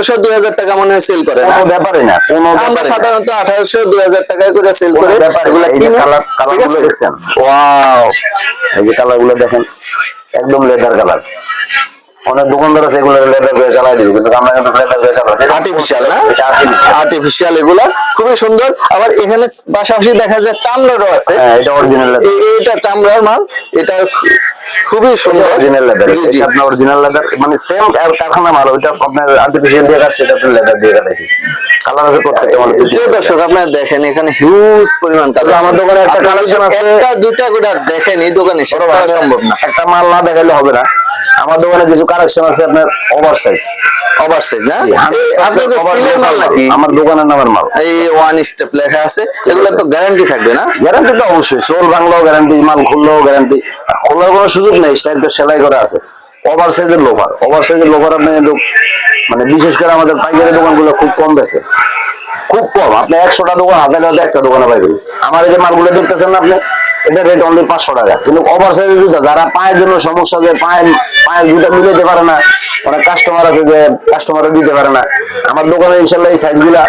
আঠারোশো দুই হাজার টাকা মনে হয় সেল করে কোনো ব্যাপারই না কোনো আমরা সাধারণত আঠারোশো দুই হাজার টাকায় করে সেল করে। এগুলা কিনে ঠিক আছে? দেখছেন? ওয়াও! এই যে কালারগুলো দেখেন একদম লেদার কালার অনেক দোকানদার আছে এগুলো লেদার করে চালাই দিবে কিন্তু আমরা কিন্তু লেদার করে চালাই আর্টিফিশিয়াল না? আর্টিফিশিয়াল এগুলা খুবই সুন্দর। আবার এখানে পাশাপাশি দেখা যায় চামড়ারও আছে। হ্যাঁ এটা অরিজিনাল এটা চামড়ার মাল এটা খুবই সুন্দর। অরিজিনাল লেদার জি, জি। আপনার অরিজিনাল লেদার মানে সেম কারখানা মাল ওইটা আপনার আর্টিফিশিয়াল দিয়ে কাটছে এটা আপনার লেদার দিয়ে কাটাইছে। কালার আছে প্রিয় দর্শক আপনারা দেখেন এখানে হিউজ পরিমাণ কালার আমার দোকানে একটা collection আছে। একটা দুটা করে দেখেন এই দোকানে সম্ভব না। একটা মাল না দেখাইলে হবে না। আমার দোকানে কিছু কালেকশন আছে আপনার ওভার সাইজ ওভার সাইজ না আপনাদের সিলের মাল নাকি? আমার দোকানের নামের মাল। এই ওয়ান স্টেপ লেখা আছে এগুলো তো গ্যারান্টি থাকবে না? গ্যারান্টি তো অবশ্যই সোল বাংলাও গ্যারান্টি মাল খুললেও গ্যারান্টি খোলার কোনো সুযোগ নেই স্টাইল তো সেলাই করা আছে। ওভার সাইজের লোভার ওভার সাইজের লোভার আপনি মানে বিশেষ করে আমাদের পাইকারি দোকানগুলো খুব কম বেছে খুব কম আপনি একশোটা দোকান হাতে হাতে একটা দোকানে পাইবেন আমার এই যে মালগুলো দেখতেছেন না আপনি এটা রেট অনলি পাঁচশো টাকা। কিন্তু ওভার সাইজের জুতা যারা পায়ের জন্য সমস্যা যে পায়ের পায়ের জুতা মিলাতে পারে না অনেক কাস্টমার আছে যে কাস্টমারও দিতে পারে না। আমার দোকানে ইনশাল্লাহ এই সাইজগুলা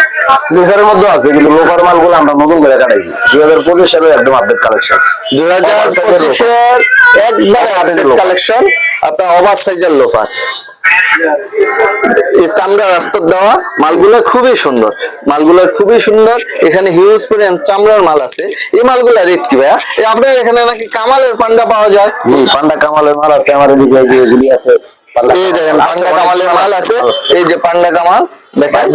স্লিপারের মধ্যে আছে কিন্তু লোকার মালগুলো আমরা নতুন করে কাটাইছি। দুই হাজার পঁচিশ সালের একদম আপডেট কালেকশন দুই হাজার পঁচিশের একবার আপডেট কালেকশন আপনার ওভার সাইজের লোফার এই চামড়ার দেওয়া মালগুলা খুবই সুন্দর। মালগুলা খুবই সুন্দর। এখানে হিউজ পরিমাণ চামড়ার মাল আছে। এই মালগুলা রেট কি ভাইয়া? আপনার এখানে নাকি কামালের পান্ডা পাওয়া যায়? পান্ডা কামালের মাল আছে আমার এদিকে আছে। এই দেখেন পান্ডা কামালের মাল আছে। এই যে পান্ডা কামাল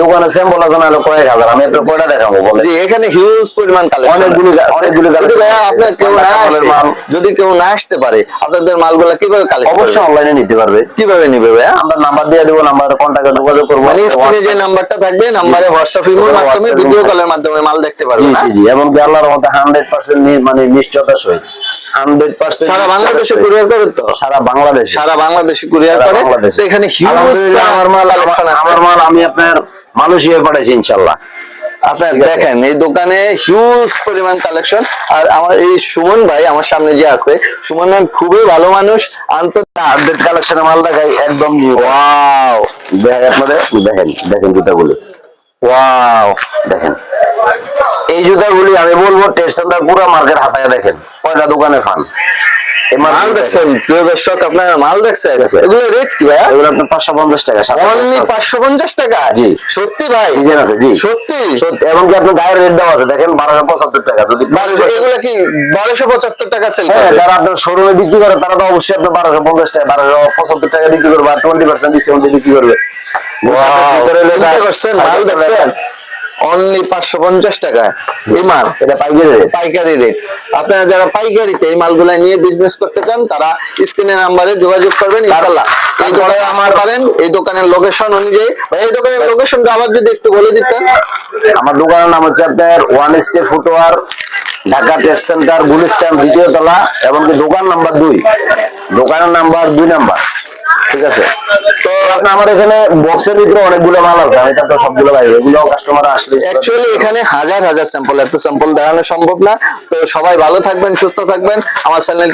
দোকানে স্যাম্পল আছে না কয়েক হাজার। আমি একটু কয়টা দেখাবো বলে জি এখানে হিউজ পরিমাণ কালেকশন অনেকগুলি অনেকগুলি যদি ভাইয়া কেউ না মাল। যদি কেউ না আসতে পারে আপনাদের মালগুলা কীভাবে কালেক্ট অবশ্যই অনলাইনে নিতে পারবে। কীভাবে নিবে ভাইয়া? আমরা নাম্বার দিয়ে দেবো নাম্বার যোগাযোগ করব। মানে স্ক্রিনে যে নাম্বারটা থাকবে নাম্বারে হোয়াটসঅ্যাপ ইমোর মাধ্যমে ভিডিও কলের মাধ্যমে মাল দেখতে পারবে জি না? জি জি এবং আল্লাহর মতো হান্ড্রেড পার্সেন্ট মানে নিশ্চয়তা সহিত। সারা বাংলাদেশে কুরিয়ার করে তো? সারা বাংলাদেশ। সারা বাংলাদেশে কুরিয়ার করে? এখানে হিউজ আমার মাল আমার মাল আমি আপনার মালয়েশিয়ায় পাঠাইছি ইনশাল্লাহ। আপনার দেখেন এই দোকানে হিউজ পরিমাণ কালেকশন আর আমার এই সুমন ভাই আমার সামনে যে আছে সুমন ভাই খুবই ভালো মানুষ। আন্তর আপডেট কালেকশনের মাল দেখাই একদম নিউ ওয়াও দেখেন আপনাদের দেখেন দেখেন জুতাগুলি ওয়াও দেখেন। এই জুতাগুলি আমি বলব টেস্ট সেন্টার পুরো মার্কেট হাতায় দেখেন। কয়টা দোকানে মাল দেখছেন? প্রিয় দর্শক আপনারা মাল দেখছেন? এগুলো রেট কি ভাইয়া? এগুলো আপনার পাঁচশো পঞ্চাশ টাকা অনলি পাঁচশো। পঞ্চাশ টাকা? জি। সত্যি ভাই? ডিজাইন আছে জি। সত্যি? সত্যি। এবং কি আপনার গায়ের রেট দেওয়া আছে? দেখেন বারোশো পঁচাত্তর টাকা। যদি এগুলো কি বারোশো পঁচাত্তর টাকা সেল হ্যাঁ যারা আপনার শোরুমে বিক্রি করে তারা তো অবশ্যই আপনার বারোশো পঞ্চাশ টাকা বারোশো পঁচাত্তর টাকা বিক্রি করবে আর টোয়েন্টি পার্সেন্ট ডিসকাউন্ট বিক্রি করবে। মাল দেখছেন? অনলি পাঁচশো পঞ্চাশ টাকা। এই মাল এটা পাইকারি রেট পাইকারি রেট আপনারা যারা পাইকারিতে এই মালগুলা নিয়ে বিজনেস করতে চান তারা স্ক্রিনের নাম্বারে যোগাযোগ করবেন ইনশাল্লাহ এই দোকানে আমার পারেন এই দোকানের লোকেশন অনুযায়ী। এই দোকানের লোকেশনটা আবার যদি একটু বলে দিতেন। আমার দোকানের নাম হচ্ছে আপনার one step footwear Dhaka test centre Gulistan দ্বিতীয় তলা এবং দোকান নাম্বার দুই। দোকানের নাম্বার দুই নাম্বার। ঠিক আছে? তো আপনার আমার এখানে বক্সের ভিতরে অনেকগুলো মাল আছে, আমি তারপর সবগুলো বাইরে এগুলো কাস্টমার আসলে অ্যাকচুয়ালি এখানে হাজার হাজার স্যাম্পল এত স্যাম্পল দেখানো সম্ভব না। তো সবাই ভালো থাকবেন, সুস্থ থাকবেন। আমার চ্যানেল